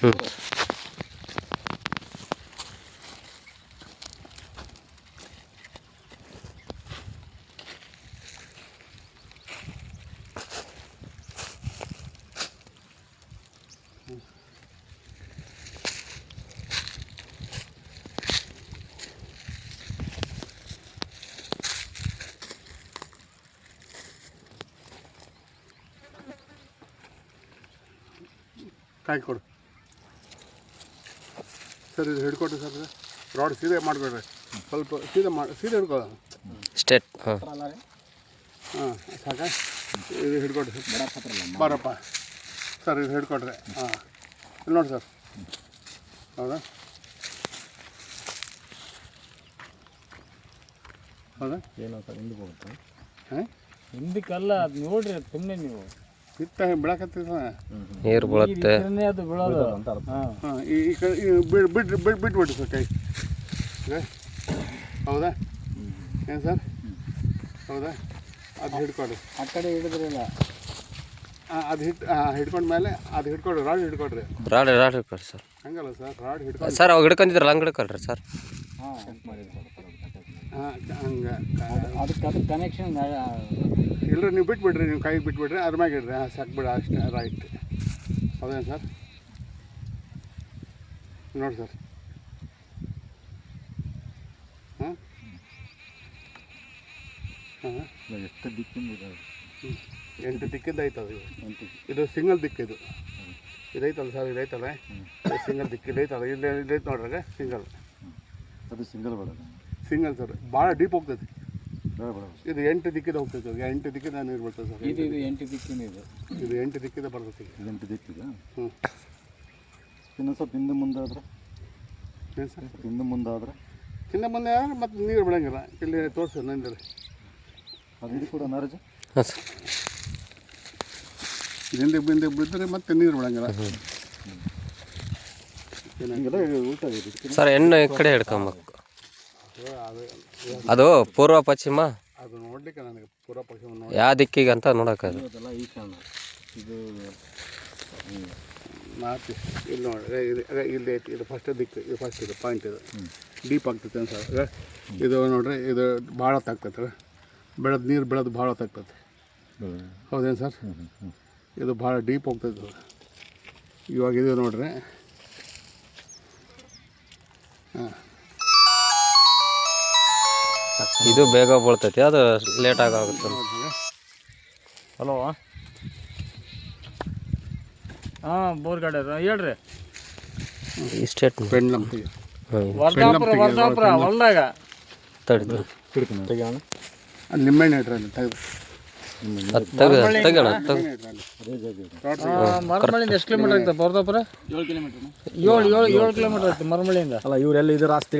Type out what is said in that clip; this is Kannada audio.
ಹ್ಞೂ ಕಾಯಿ ಕೊಡು ಸರ್ ಇದು ಹಿಡ್ಕೊಟ್ರಿ ಸರ್. ರಾಡ್ ಸೀದೆ ಮಾಡಬೇಡ್ರಿ. ಸ್ವಲ್ಪ ಸೀದೆ ಮಾಡಿ ಸೀದೆ ಹಿಡ್ಕೊ ಸ್ಟೇಟ್ ಹಾಂ. ಹಾಂ ಸಾಕ? ಇದು ಹಿಡ್ಕೊಡ್ರಿ ಬರಪ್ಪ. ಸರ್ ಇದು ಹಿಡ್ಕೊಡ್ರಿ ಹಾಂ. ಇಲ್ಲಿ ನೋಡಿ ಸರ್. ಹೌದಾ? ಹೌದಾ? ಏನೋ ಸರ್ ಹಿಂದಕ್ಕೆ ಹೋಗುತ್ತೆ. ಹಾಂ? ಹಿಂದಕ್ಕಲ್ಲ ಅದು ನೋಡ್ರಿ ಅದು ಸುಮ್ಮನೆ ನೀವು. ಬಿತ್ತ ಬೆಳಕತ್ತಿದ ನೀರು ಬೀಳುತ್ತೆ. ಅದು ಬೀಳೋದು. ಹಾಂ. ಹಾಂ ಈ ಕಡೆ ಬಿಡ್ ಬಿಡ್ ಬಿಡ್ ಬಿಟ್ಬಿಡಿ ಸರ್ ಕೈ. ಹೌದಾ? ಏನು ಸರ್? ಹೌದಾ? ಅದು ಹಿಡ್ಕೊಡಿ. ಆ ಕಡೆ ಹಿಡಿದ್ರಲ್ಲ ಅದು ಹಿಟ್ ಹಿಡ್ಕೊಂಡ ಮೇಲೆ ಅದು ಹಿಡ್ಕೊಡ್ರಿ ರಾಡ್ ಹಿಡ್ಕೊಡ್ರಿ. ರಾಡ್ ರಾಡ್ ಹಿಡ್ಕೊಡ್ರಿ ಸರ್. ಹಂಗಲ್ಲ ಸರ್ ರಾಡ್ ಹಿಡ್ಕೊಂಡು. ಸರ್ ಅವಾಗ ಹಿಡ್ಕೊಂಡಿದ್ರಲ್ಲ ಹಂಗೆ ಹಿಡ್ಕೊಳ್ರಿ ಸರ್. ಹಾಂ ಹಾಂ ಹಂಗೆ. ಅದಕ್ಕೆ ಅದಕ್ಕೆ ಕನೆಕ್ಷನ್ ಎಲ್ಲರೂ ನೀವು ಬಿಟ್ಬಿಡ್ರಿ ನೀವು ಕೈಗೆ ಬಿಟ್ಬಿಡ್ರಿ ಅದ್ರ ಮ್ಯಾಗ ಇಡ್ರಿ. ಹಾಂ ಸಾಕು ಬಿಡ ಅಷ್ಟೇ ರೈಟ್ ಹೌದೇನು ಸರ್? ನೋಡಿ ಸರ್. ಹಾಂ? ಹಾಂ? ಎಷ್ಟು ದಿಕ್ಕಿಂದ ಎಂಟು ದಿಕ್ಕಿಂದ ಐತದ ಇದು. ಇದು ಸಿಂಗಲ್ ದಿಕ್ಕು ಇದು. ಇದೈತಲ್ಲ ಸರ್ ಇದೈತಲ್ಲ? ಸಿಂಗಲ್ ದಿಕ್ಕು ಇದೈತಲ್ಲ? ಇಲ್ಲಿ ಇದೈತೆ ನೋಡ್ರಾಗ ಸಿಂಗಲ್ ಅದು ಸಿಂಗಲ್ ಬೇಡ ಸಿಂಗಲ್ ಸರ್ ಭಾಳ ಡೀಪ್ ಹೋಗ್ತೈತಿ ಇದು ಎಂಟು ದಿಕ್ಕಿದ ಹೋಗ್ತೈತೆ ಎಂಟು ದಿಕ್ಕಿಂದ ನೀರು ಬರ್ತದೆ ಸರ್ ಇದು ಇದು ಎಂಟು ದಿಕ್ಕಿನ ಇದು. ಇದು ಎಂಟು ದಿಕ್ಕಿದ ಬರ್ತೈತಿ ಎಂಟು ದಿಕ್ಕಿದ? ಹ್ಞೂ ಇನ್ನು ಸ್ವಲ್ಪ ಹಿಂದೆ ಮುಂದೆ ಆದ್ರೆ? ಏನು ಸರ್? ಹಿಂದೆ ಮುಂದೆ ಆದ್ರೆ? ಹಿಂದೆ ಮುಂದೆ ಮತ್ತೆ ನೀರು ಬಿಡಂಗಿಲ್ಲ ಇಲ್ಲಿ ತೋರಿಸಿ ನಂದಿರಿ ಅದು ಇದು ಕೂಡ ನಾರಜ? ಹಾಂ ಸರ್. ಹಿಂದೆ ಬಿಂದೆ ಬಿದ್ದರೆ ಮತ್ತೆ ನೀರು ಬಿಡಂಗಿಲ್ಲ. ಸರ್ ಹೆಣ್ಣು ಈ ಕಡೆ ಹಿಡ್ಕೊಬೇಕು. ಅದು ಅದು ಪೂರ್ವ ಪಶ್ಚಿಮ? ಅದು ನೋಡ್ಲಿಕ್ಕೆ ನನಗೆ ಪೂರ್ವ ಪಶ್ಚಿಮ ನೋಡಿ ಯಾವ ದಿಕ್ಕಿಗೆ ಅಂತ ನೋಡೋಕ್ಕದು ಅದೆಲ್ಲ ಈಶಾನ ಇದು ನಾರ್ತ್ ಇಲ್ಲಿ ನೋಡಿ ಇದು ಇಲ್ಲಿ ಐತಿ. ಇದು ಫಸ್ಟ್ ದಿಕ್ಕು. ಇದು ಫಸ್ಟ್ ಇದು ಪಾಯಿಂಟ್ ಇದು. ಡೀಪ್ ಆಗ್ತೈತೆ ಸರ್ ಇದು ನೋಡ್ರಿ ಇದು ಭಾಳ ಹೊತ್ತಾಗ್ತೈತೆ ಬೆಳೆದ ನೀರು ಬೆಳೆದು ಭಾಳ ಹೊತ್ತಾಗ್ತೈತೆ ಹೌದೇನು ಸರ್? ಇದು ಭಾಳ ಡೀಪ್ ಹೋಗ್ತೈತೆ. ಇವಾಗ ಇದು ನೋಡ್ರಿ. ಹಾಂ. ಇದು ಬೇಗ ಬೀಳ್ತೈತಿ ಅದು ಲೇಟ್ ಆಗುತ್ತೆ ಹಲೋ ಹಾಂ ಬೋರ್ ಗಾಡಿ ಹೇಳ್ರಿ ಇಷ್ಟೇಟ್ ಹೊಲ್ದಾಗ. ತೆಗಿಯೋಣ? ಇಟ್ರಿ ತೆಗೆದು. ಮರಮಳಿಯಿಂದ ಎಷ್ಟು ಕಿಲೋಮೀಟರ್ ಆಗ್ತದೆ ಬರ್ದಾಪುರ ಏಳು ಕಿಲೋಮೀಟರ್ ಏಳು ಏಳು ಕಿಲೋಮೀಟರ್ ಆಗ್ತದೆ ಮರಮಳಿಯಿಂದ ಅಲ್ಲ ಇವರೆಲ್ಲ ಇದು ಆಸ್ತಿ